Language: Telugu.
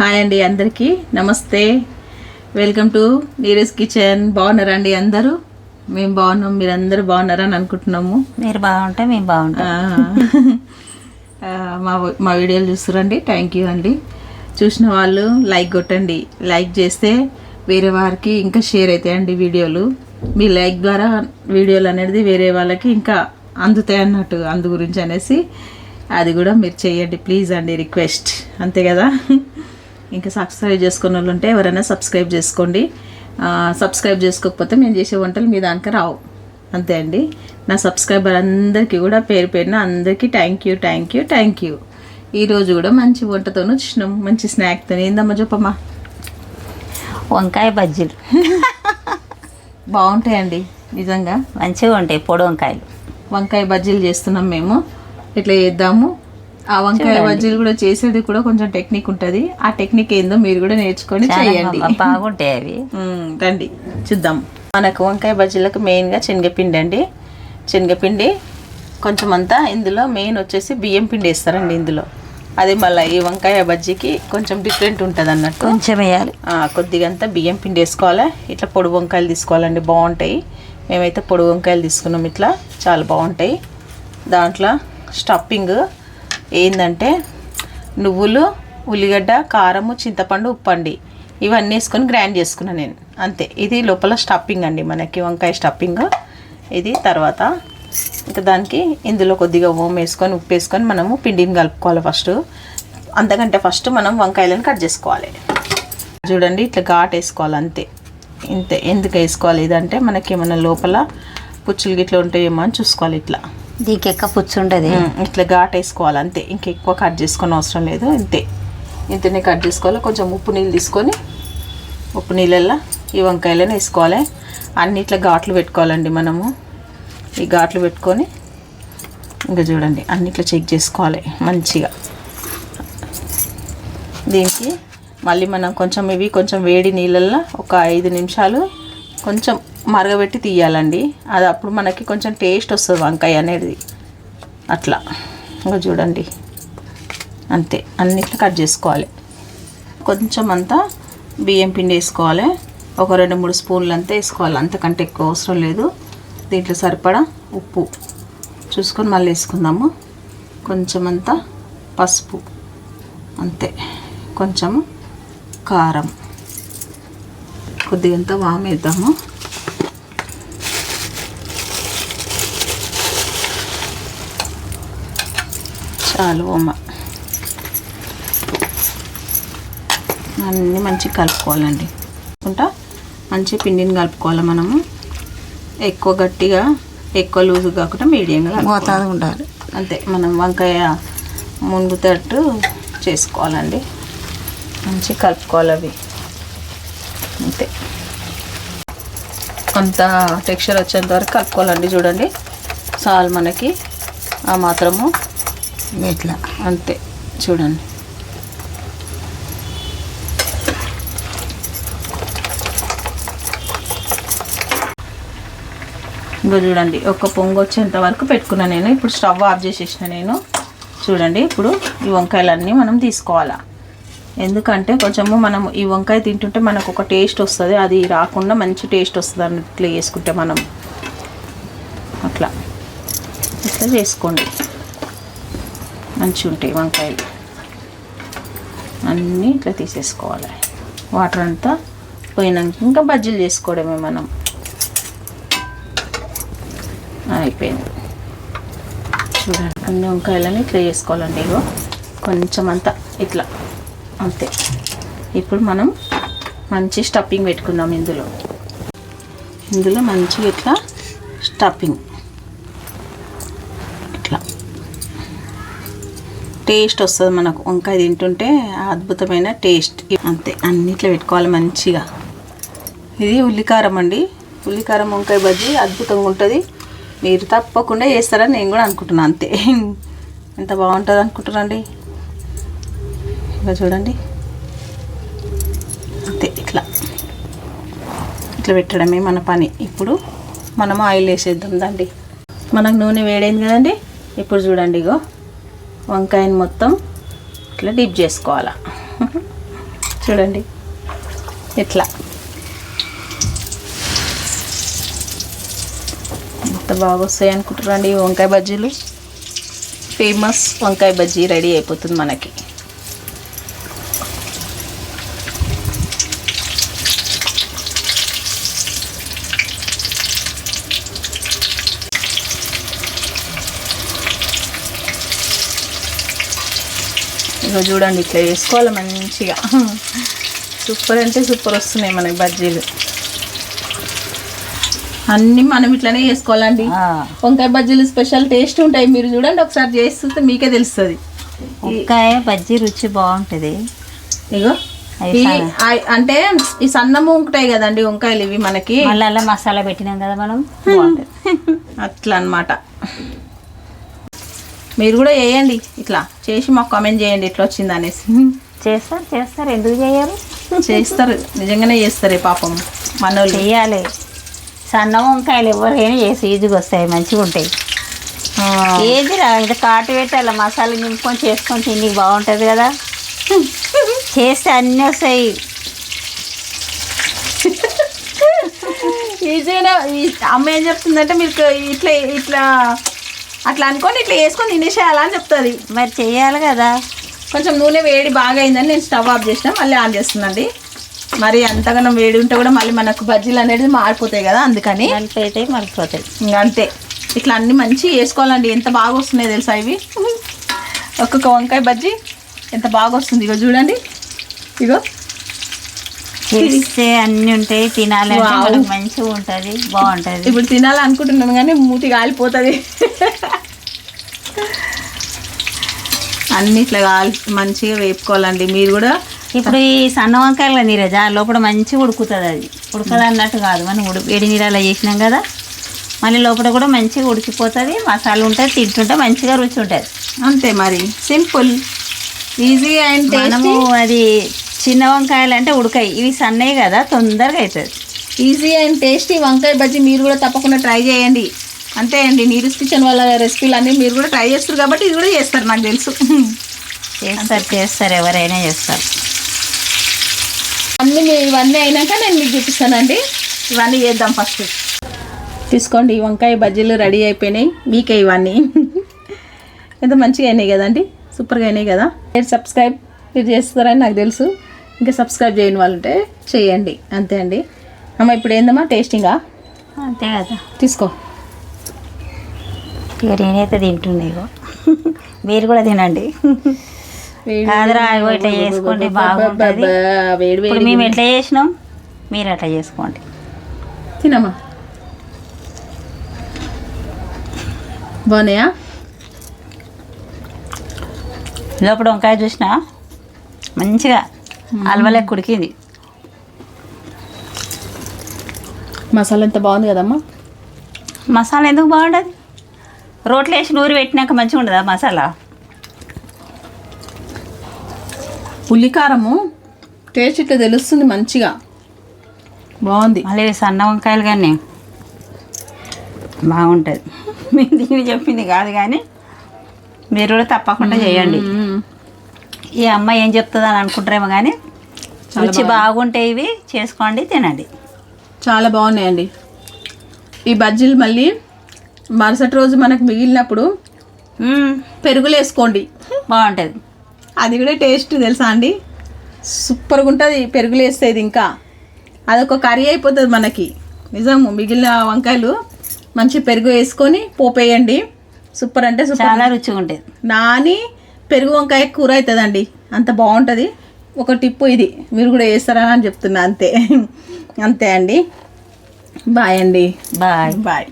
హాయ్ అండి అందరికీ. నమస్తే. వెల్కమ్ టు నీరజ్ కిచెన్ బాగున్నారా అండి అందరూ? మేము బాగున్నాం. మీరు అందరూ బాగున్నారా అని అనుకుంటున్నాము. మీరు బాగుంటే మేము బాగుంటాం. మా మా వీడియోలు చూస్తురండి థ్యాంక్ యూ అండి. చూసిన వాళ్ళు లైక్ కొట్టండి. లైక్ చేస్తే వేరే వారికి ఇంకా షేర్ అవుతాయండి వీడియోలు. మీ లైక్ ద్వారా వీడియోలు అనేది వేరే వాళ్ళకి ఇంకా అందుతాయి అన్నట్టు అందు గురించి అనేసి అది కూడా మీరు చేయండి. ప్లీజ్ అండి రిక్వెస్ట్. అంతే కదా? ఇంకా సబ్స్క్రైబ్ చేసుకున్న వాళ్ళు ఉంటే ఎవరైనా సబ్స్క్రైబ్ చేసుకోండి. సబ్స్క్రైబ్ చేసుకోకపోతే మేము చేసే వంటలు మీ దానికి రావు. అంతే అండి. నా సబ్స్క్రైబర్ అందరికీ కూడా పేరు పేరున అందరికీ thank you thank you thank you ఈరోజు కూడా మంచి వంటతో వచ్చినాం. మంచి స్నాక్తో ఏందమ్మా చెప్పమ్మా? వంకాయ బజ్జీలు. బాగుంటాయండి. నిజంగా. మంచిగా ఉంటాయి పొడి వంకాయలు. వంకాయ బజ్జీలు చేస్తున్నాం మేము. ఇట్లా చేద్దాము? ఆ వంకాయ బజ్జీలు కూడా చేసేది కూడా కొంచెం టెక్నిక్ ఉంటుంది. ఆ టెక్నిక్ ఏందో మీరు కూడా నేర్చుకొని చేయండి. బాగుంటాయి అవి. రండి చూద్దాం. మనకు వంకాయ బజ్జీలకు మెయిన్గా శనగపిండి అండి. శనగపిండి కొంచెం అంతా ఇందులో మెయిన్ వచ్చేసి బియ్యం పిండి వేస్తారండి ఇందులో. అది మళ్ళీ ఈ వంకాయ బజ్జీకి కొంచెం డిఫరెంట్ ఉంటుంది అన్నట్టు. కొంచెం వేయాలి. కొద్దిగా అంతా బియ్యం పిండి వేసుకోవాలి. ఇట్లా పొడి వంకాయలు తీసుకోవాలండి బాగుంటాయి. మేమైతే పొడి వంకాయలు తీసుకున్నాం ఇట్లా చాలా బాగుంటాయి. దాంట్లో స్టఫింగ్ ఏంటంటే నువ్వులు ఉల్లిగడ్డ కారము చింతపండు ఉప్పండి. ఇవన్నీ వేసుకొని గ్రైండ్ చేసుకున్నాను నేను. అంతే. ఇది లోపల స్టఫింగ్ అండి మనకి వంకాయ స్టఫింగ్. ఇది తర్వాత ఇంకా దానికి ఇందులో కొద్దిగా ఓం వేసుకొని ఉప్పు వేసుకొని మనము పిండిని కలుపుకోవాలి ఫస్ట్ అంతకంటే ఫస్ట్ మనం వంకాయలను కట్ చేసుకోవాలి. చూడండి ఇట్లా ఘాట్ వేసుకోవాలి అంతే. ఇంతే. ఎందుకు వేసుకోవాలి? ఇదంటే మనకి ఏమైనా లోపల పుచ్చులు గిట్లా ఉంటాయేమో అని చూసుకోవాలి ఇట్లా. దీనికి ఎక్క పుచ్చు ఉంటుంది ఇట్లా ఘాట్ వేసుకోవాలి అంతే ఇంకెక్కువ కట్ చేసుకొని అవసరం లేదు అంతే. ఇంతనే కట్ చేసుకోవాలి. కొంచెం ఉప్పు నీళ్ళు తీసుకొని ఉప్పు నీళ్ళల్లో ఈ వంకాయలను వేసుకోవాలి. అన్ని ఇట్లా ఘాట్లు పెట్టుకోవాలండి మనము. ఈ ఘాట్లు పెట్టుకొని ఇంకా చూడండి అన్ని ఇట్లా చెక్ చేసుకోవాలి మంచిగా. దీనికి మళ్ళీ మనం కొంచెం ఇవి కొంచెం వేడి నీళ్ళల్లో ఒక ఐదు నిమిషాలు కొంచెం మరగబెట్టి తీయాలండి. అది అప్పుడు మనకి కొంచెం టేస్ట్ వస్తుంది వంకాయ అనేది. అట్లా. ఇంకా చూడండి. అంతే. అన్నిట్లో కట్ చేసుకోవాలి. కొంచెం అంతా బియ్యం పిండి వేసుకోవాలి. ఒక రెండు మూడు స్పూన్లు అంతా వేసుకోవాలి. అంతకంటే ఎక్కువ అవసరం లేదు. దీంట్లో సరిపడా ఉప్పు చూసుకొని మళ్ళీ వేసుకుందాము. కొంచెం అంతా పసుపు. అంతే. కొంచెం కారం. కొద్దిగంత వామేద్దాము ఓమ అన్నీ మంచిగా కలుపుకోవాలండి. అనుకుంటా మంచి పిండిని కలుపుకోవాలి మనము. ఎక్కువ గట్టిగా ఎక్కువ లూజు కాకుండా మీడియంగా. మోతాదు ఉండాలి. అంతే మనం వంకాయ మునుగుతట్టు చేసుకోవాలండి. మంచి కలుపుకోవాలి అవి. అంతే. కొంత టెక్స్చర్ వచ్చేంత వరకు కలుపుకోవాలండి చూడండి. చాలు మనకి ఆ మాత్రము. ఇట్లా. అంతే. చూడండి. ఇంకో చూడండి. ఒక పొంగు వచ్చేంత వరకు పెట్టుకున్నా నేను. ఇప్పుడు స్టవ్ ఆఫ్ చేసేసిన నేను. చూడండి. ఇప్పుడు ఈ వంకాయలన్నీ మనం తీసుకోవాలా. ఎందుకంటే కొంచెము మనం ఈ వంకాయ తింటుంటే మనకు ఒక టేస్ట్ వస్తుంది. అది రాకుండా మంచి టేస్ట్ వస్తుంది అన్నట్లు వేసుకుంటే మనం. అట్లా. ఇట్లా చేసుకోండి. మంచిగా ఉంటాయి వంకాయలు. అన్నీ ఇట్లా తీసేసుకోవాలి. వాటర్ అంతా పోయినాక ఇంకా బజ్జీలు చేసుకోవడమే మనం. అయిపోయింది. చూడండి అన్ని వంకాయలని ఇట్లా చేసుకోవాలండి ఇగో. కొంచెం అంతా ఇట్లా. అంతే. ఇప్పుడు మనం మంచి స్టఫింగ్ పెట్టుకుందాం ఇందులో. ఇందులో మంచిగా ఇట్లా స్టఫింగ్. ఇట్లా. టేస్ట్ వస్తుంది మనకు. వంకాయ తింటుంటే అద్భుతమైన టేస్ట్. అంతే అన్నిట్లో పెట్టుకోవాలి మంచిగా. ఇది ఉల్లికారం అండి. ఉల్లికారం వంకాయ బజ్జీ అద్భుతంగా ఉంటుంది. మీరు తప్పకుండా చేస్తారని నేను కూడా అనుకుంటున్నాను అంతే. ఎంత బాగుంటుంది అనుకుంటున్నాండి ఇంకా చూడండి. అంతే ఇట్లా. ఇట్లా పెట్టడమే మన పని. ఇప్పుడు మనం ఆయిల్ వేసేద్దాం దండి. మనకు నూనె వేడైంది కదండి? ఇప్పుడు చూడండి ఇగో. వంకాయని మొత్తం ఇట్లా డిప్ చేసుకోవాలా. చూడండి. ఇట్లా. ఎంత బాగా వస్తాయి అనుకుంటారండి వంకాయ బజ్జీలు. ఫేమస్ వంకాయ బజ్జీ రెడీ అయిపోతుంది మనకి. ఇక చూడండి ఇట్లా వేసుకోవాలి మంచిగా. సూపర్ అంటే సూపర్ వస్తున్నాయి మనకి బజ్జీలు. అన్నీ మనం ఇట్లనే చేసుకోవాలండి. వంకాయ బజ్జీలు స్పెషల్ టేస్ట్ ఉంటాయి మీరు చూడండి ఒకసారి చేస్తుంటే మీకే తెలుస్తుంది. వంకాయ బజ్జీ రుచి బాగుంటుంది. ఇగో అంటే ఈ సన్నము ఉంటాయి కదండి వంకాయలు ఇవి మనకి. మళ్ళీ మసాలా పెట్టినాం కదా మనం అట్లా అన్నమాట మీరు కూడా వేయండి ఇట్లా చేసి మాకు కామెంట్ చేయండి ఇట్లా వచ్చింది అనేసి చేస్తారు చేస్తారు. ఎందుకు చేయరు? చేస్తారు. నిజంగానే చేస్తారు పాపం మనోళ్ళు. చెయ్యాలి సన్న వంకాయలు ఎవరికైనా చేసి ఈజీగా వస్తాయి. మంచిగా ఉంటాయి. ఏది రా ఇది కాటు పెట్టి అలా మసాలా నింపుకొని చేసుకొని తిని బాగుంటుంది కదా. చేస్తే అన్నీ వస్తాయి. ఈజీగా అమ్మ ఏం చెప్తుందంటే మీకు ఇట్లా ఇట్లా అట్లా అనుకోని ఇట్లా వేసుకొని తినేసేయాలా అని చెప్తుంది. మరి చెయ్యాలి కదా. కొంచెం నూనె వేడి బాగా అయిందని నేను స్టవ్ ఆఫ్ చేసిన మళ్ళీ ఆన్ చేస్తున్నాండి మరి అంతగానో వేడి ఉంటే కూడా మళ్ళీ మనకు బజ్జీలు అనేది మారిపోతాయి కదా అందుకని. మలిపోతాయి ఇంకా అంతే. ఇట్లా అన్ని మంచి వేసుకోవాలండి ఎంత బాగా వస్తున్నాయి తెలుసా ఇవి? ఒక్కొక్క వంకాయ బజ్జీ ఎంత బాగా వస్తుంది ఇగో చూడండి. ఇగో. చేస్తే అన్నీ ఉంటాయి తినాలి. మనకు మంచిగా ఉంటుంది బాగుంటుంది. ఇప్పుడు తినాలనుకుంటున్నాను కానీ మూతి కాలిపోతుంది. అన్ని ఇట్లా కాలి మంచిగా వేపుకోవాలండి. మీరు కూడా ఇప్పుడు ఈ సన్న వంకాయలు నీరజ లోపల మంచిగా ఉడుకుతుంది అది. ఉడకదు అన్నట్టు కాదు మనం ఉడు వేడి నీళ్ళలో చేసినాం కదా. మళ్ళీ లోపల కూడా మంచిగా ఉడికిపోతుంది మసాలా ఉంటుంది తింటుంటే మంచిగా రుచి ఉంటుంది. అంతే మరి. సింపుల్ ఈజీ అండ్ మనము అది చిన్న వంకాయలు అంటే ఉడకాయి ఇవి సన్నవి కదా తొందరగా అవుతుంది ఈజీ అండ్ టేస్టీ వంకాయ బజ్జీ మీరు కూడా తప్పకుండా ట్రై చేయండి. అంతే అండి నీరుస్ కిచెన్ వాళ్ళ రెసిపీలు అన్నీ మీరు కూడా ట్రై చేస్తారు కాబట్టి ఇది కూడా చేస్తారు నాకు తెలుసు. చేస్తారు చేస్తారు ఎవరైనా చేస్తారు. అన్నీ మీ ఇవన్నీ అయినాక నేను మీకు చూపిస్తానండి. ఇవన్నీ చేద్దాం ఫస్ట్ తీసుకోండి ఈ వంకాయ బజ్జీలు రెడీ అయిపోయినాయి. మీకే ఇవన్నీ. ఎంత మంచిగా అయినాయి కదండి? సూపర్గా అయినాయి కదా? మీరు సబ్స్క్రైబ్ మీరు చేస్తారని నాకు తెలుసు. ఇంకా సబ్స్క్రైబ్ చేయని వాళ్ళు ఉంటే చేయండి. అంతే అండి. అమ్మ ఇప్పుడు ఏందమ్మా? టేస్టింగా? అంతే కదా. తీసుకో. ఇక నేనైతే తింటున్నా మీరు కూడా తినండి. కాదురా ఇగో ఇట్లా చేసుకోండి బాగుంటుంది. వేడి ఇప్పుడు వేడి మేము ఎట్లా చేసినాం? మీరు అట్లా చేసుకోండి. తినమ్మా. బాగున్నాయా? లోపల వంకాయ చూసిన? మంచిగా అలవలెక్క ఉడికింది మసాలా ఎంత బాగుంది కదమ్మా? మసాలా ఎందుకు బాగుంటుంది రోట్లో వేసి నూరి పెట్టినాక మంచిగా ఉండదా మసాలా? ఉల్లికారము టేస్ట్ ఇట్లా తెలుస్తుంది మంచిగా. బాగుంది. మళ్ళీ సన్న వంకాయలు కానీ బాగుంటుంది. మేము దీన్ని చెప్పింది కాదు కానీ మీరు కూడా తప్పకుండా చేయండి. ఈ అమ్మ ఏం చెప్తుంది అని అనుకుంటారేమో కానీ రుచి బాగుంటాయి ఇవి చేసుకోండి తినండి. చాలా బాగున్నాయండి. ఈ బజ్జీలు మళ్ళీ మరుసటి రోజు మనకు మిగిలినప్పుడు. పెరుగులు వేసుకోండి. బాగుంటుంది. అది కూడా టేస్ట్ తెలుసా అండి? సూపర్గా ఉంటుంది పెరుగులు వేస్తే ఇది ఇంకా. అదొక కర్రీ అయిపోతుంది మనకి. నిజము మిగిలిన వంకాయలు మంచి పెరుగు వేసుకొని పోపేయండి. సూపర్ అంటే సూపర్. చాలా రుచిగా ఉంటుంది. నాని పెరుగు వంకాయ కూర అవుతుందండి అంత బాగుంటుంది. ఒక టిప్పు ఇది. మీరు కూడా వేస్తారని అని చెప్తున్నా. అంతే. అంతే అండి. బాయ్ అండి. బాయ్. బాయ్.